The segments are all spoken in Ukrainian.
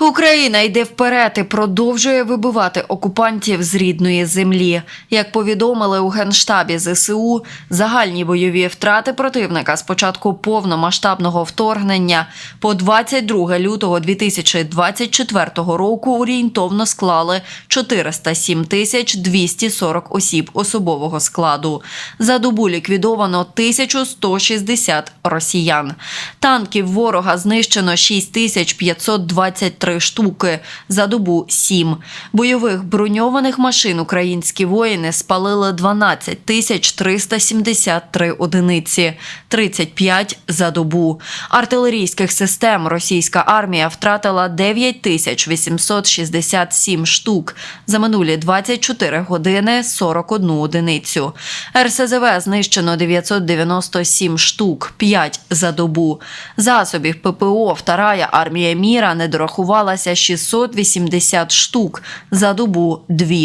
Україна йде вперед і продовжує вибивати окупантів з рідної землі. Як повідомили у генштабі ЗСУ, загальні бойові втрати противника з початку повномасштабного вторгнення по 22 лютого 2024 року орієнтовно склали 407 тисяч 240 осіб особового складу. За добу ліквідовано 1160 росіян. Танків ворога знищено 6523 штуки, за добу 7. Бойових броньованих машин українські воїни спалили 12 тисяч 373 одиниці, 35 за добу. Артилерійських систем російська армія втратила 9 тисяч 867 штук, за минулі 24 години 41 одиницю. РСЗВ знищено 997 штук, 5 за добу. Засобів ППО Вторая армія міра не дорахувалася 680 штук, за добу 2.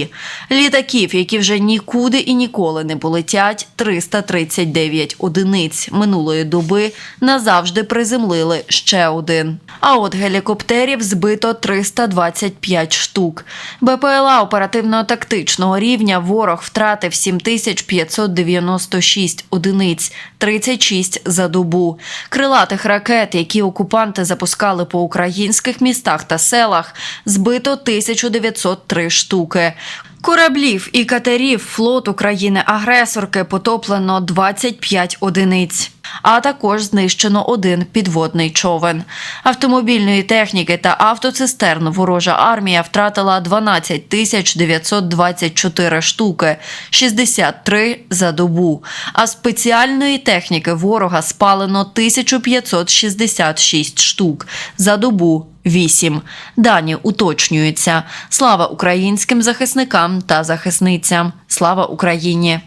Літаків, які вже нікуди і ніколи не полетять, 339 одиниць. Минулої доби назавжди приземлили ще один. А от гелікоптерів збито 325 штук. БПЛА оперативно-тактичного рівня ворог втратив 7596 одиниць, 36 за добу. Крилатих ракет, які окупанти запускали по українських містах та селах, збито 1903 штуки. Кораблів і катерів флот України-агресорки потоплено 25 одиниць. А також знищено один підводний човен. Автомобільної техніки та автоцистерн ворожа армія втратила 12 тисяч 924 штуки, 63 за добу. А спеціальної техніки ворога спалено 1566 штук, за добу 8. Дані уточнюються. Слава українським захисникам та захисницям. Слава Україні!